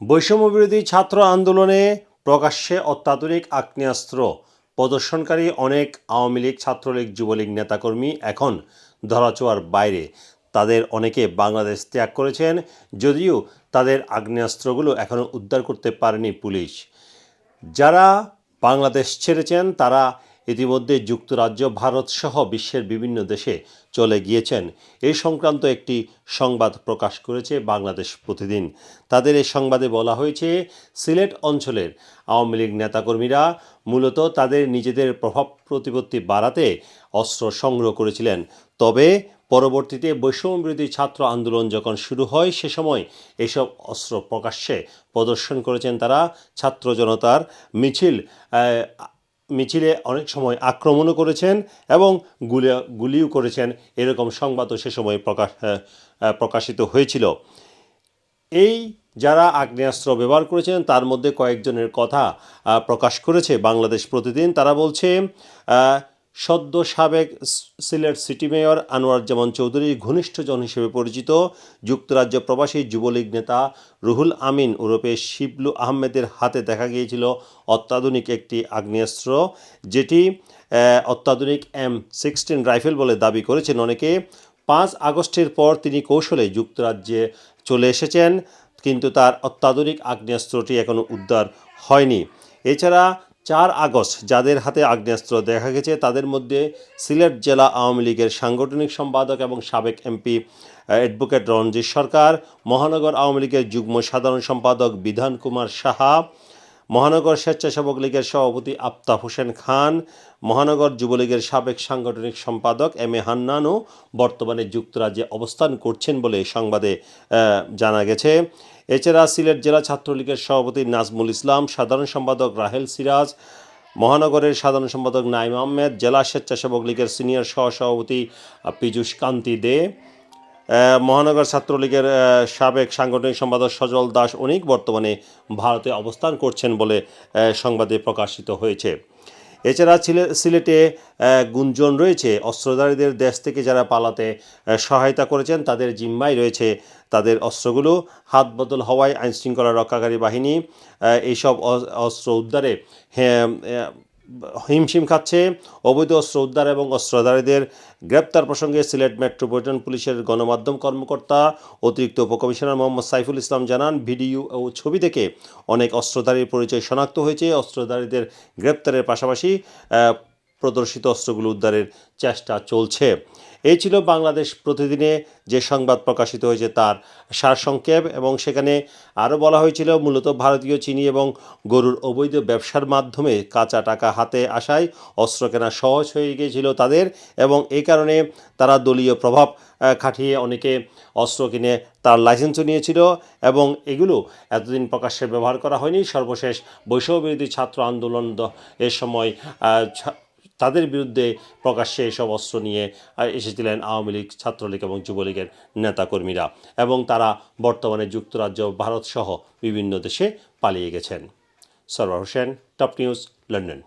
বৈষম্যবিরোধী ছাত্র আন্দোলনে প্রকাশ্যে অত্যাধুনিক আগ্নেয়াস্ত্র প্রদর্শনকারী অনেক আওয়ামী লীগ, ছাত্রলীগ, যুবলীগ নেতাকর্মী এখন ধরাছোঁয়ার বাইরে। তাদের অনেকে বাংলাদেশ ত্যাগ করেছেন, যদিও তাদের আগ্নেয়াস্ত্রগুলো এখনও উদ্ধার করতে পারেনি পুলিশ। যারা বাংলাদেশ ছেড়েছেন, তারা ইতিমধ্যে যুক্তরাজ্য, ভারত সহ বিশ্বের বিভিন্ন দেশে চলে গিয়েছেন। এই সংক্রান্ত একটি সংবাদ প্রকাশ করেছে বাংলাদেশ প্রতিদিন। তাদের এই সংবাদে বলা হয়েছে, সিলেট অঞ্চলের আওয়ামী লীগ নেতাকর্মীরা মূলত তাদের নিজেদের প্রভাব প্রতিপত্তি বাড়াতে অস্ত্র সংগ্রহ করেছিলেন। তবে পরবর্তীতে বৈষম্যবিরোধী ছাত্র আন্দোলন যখন শুরু হয়, সে সময় এসব অস্ত্র প্রকাশ্যে প্রদর্শন করেছেন তারা। ছাত্র জনতার মিছিল মিছিলে অনেক সময় আক্রমণও করেছেন এবং গুলি গুলিও করেছেন। এরকম সংবাদও সে সময় প্রকাশ প্রকাশিত হয়েছিল। এই যারা আগ্নেয়াস্ত্র ব্যবহার করেছেন, তার মধ্যে কয়েকজনের কথা প্রকাশ করেছে বাংলাদেশ প্রতিদিন। তারা বলছে সদ্য সাবেক সিলেট সিটি মেয়র আনোয়ার জামান চৌধুরী ঘনিষ্ঠজন হিসেবে পরিচিত যুক্তরাজ্য প্রবাসী যুবলীগ নেতা রুহুল আমিন ওরফে শিবলু আহমেদের হাতে দেখা গিয়েছিল অত্যাধুনিক একটি আগ্নেয়াস্ত্র, যেটি অত্যাধুনিক এম সিক্সটিন রাইফেল বলে দাবি করেছেন অনেকে। পাঁচ আগস্টের পর তিনি কৌশলে যুক্তরাজ্যে চলে এসেছেন, কিন্তু তার অত্যাধুনিক আগ্নেয়াস্ত্রটি এখনও উদ্ধার হয়নি। এছাড়া চার আগস্ট যাদের হাতে আগ্নেয়াস্ত্র দেখা গেছে, তাদের মধ্যে সিলেট জেলা আওয়ামী লীগের সাংগঠনিক সম্পাদক এবং সাবেক এমপি অ্যাডভোকেট রঞ্জিত সরকার, মহানগর আওয়ামী লীগের যুগ্ম সাধারণ সম্পাদক বিধান কুমার সাহা মহানগর স্বেচ্ছাসেবক লীগের সভাপতি আফতাব হোসেন খান, মহানগর যুবলীগের সাবেক সাংগঠনিক সম্পাদক এম এ হান্নানও বর্তমানে যুক্তরাজ্যে অবস্থান করছেন বলে সংবাদে জানা গেছে। এছাড়া সিলেট জেলা ছাত্রলীগের সভাপতি নাজমুল ইসলাম, সাধারণ সম্পাদক রাহেল সিরাজ, মহানগরের সাধারণ সম্পাদক নাইম আহমেদ, জেলা স্বেচ্ছাসেবক লীগের সিনিয়র সহসভাপতি পীযূষ কান্তি দে মহানগর ছাত্রলীগের সাবেক সাংগঠনিক সম্পাদক সজল দাস অনেক বর্তমানে ভারতে অবস্থান করছেন বলে সংবাদে প্রকাশিত হয়েছে। এছাড়া সিলে- সিলেটে গুঞ্জন রয়েছে। অস্ত্রধারীদের দেশ থেকে যারা পালাতে সহায়তা করেছেন, তাদের জিম্মায় রয়েছে তাদের অস্ত্রগুলো। হাত বদল হওয়ায় আইনশৃঙ্খলা রক্ষাকারী বাহিনী এইসব অস্ত্র উদ্ধারে হ্যাঁ হিমশিম খাচ্ছে। অবৈধ অস্ত্র উদ্ধার এবং অস্ত্রধারীদের গ্রেপ্তার প্রসঙ্গে সিলেট মেট্রোপলিটন পুলিশের গণমাধ্যম কর্মকর্তা, অতিরিক্ত উপকমিশনার মোহাম্মদ সাইফুল ইসলাম জানান, ভিডিও ও ছবি থেকে অনেক অস্ত্রধারীর পরিচয় শনাক্ত হয়েছে। অস্ত্রধারীদের গ্রেপ্তারের পাশাপাশি প্রদর্শিত অস্ত্রগুলো উদ্ধারের চেষ্টা চলছে। এই ছিল বাংলাদেশ প্রতিদিনে যে সংবাদ প্রকাশিত হয়েছে তার সারসংক্ষেপ এবং সেখানে আরও বলা হয়েছিল, মূলত ভারতীয়, চিনি এবং গরুর অবৈধ ব্যবসার মাধ্যমে কাঁচা টাকা হাতে আসায় অস্ত্র কেনা সহজ হয়ে গিয়েছিল তাদের এবং এই কারণে তারা দলীয় প্রভাব খাটিয়ে অনেকে অস্ত্র কিনে তার লাইসেন্সও নিয়েছিল এবং এগুলো এতদিন প্রকাশ্যে ব্যবহার করা হয়নি। সর্বশেষ বৈষম্যবিরোধী ছাত্র আন্দোলন এর সময় তাদের বিরুদ্ধে প্রকাশ্যে এসব অস্ত্র নিয়ে এসেছিলেন আওয়ামী লীগ, ছাত্রলীগ এবং যুবলীগের নেতাকর্মীরা এবং তারা বর্তমানে যুক্তরাজ্য, ভারতসহ বিভিন্ন দেশে পালিয়ে গেছেন। Sarwar Hossain, top news, London.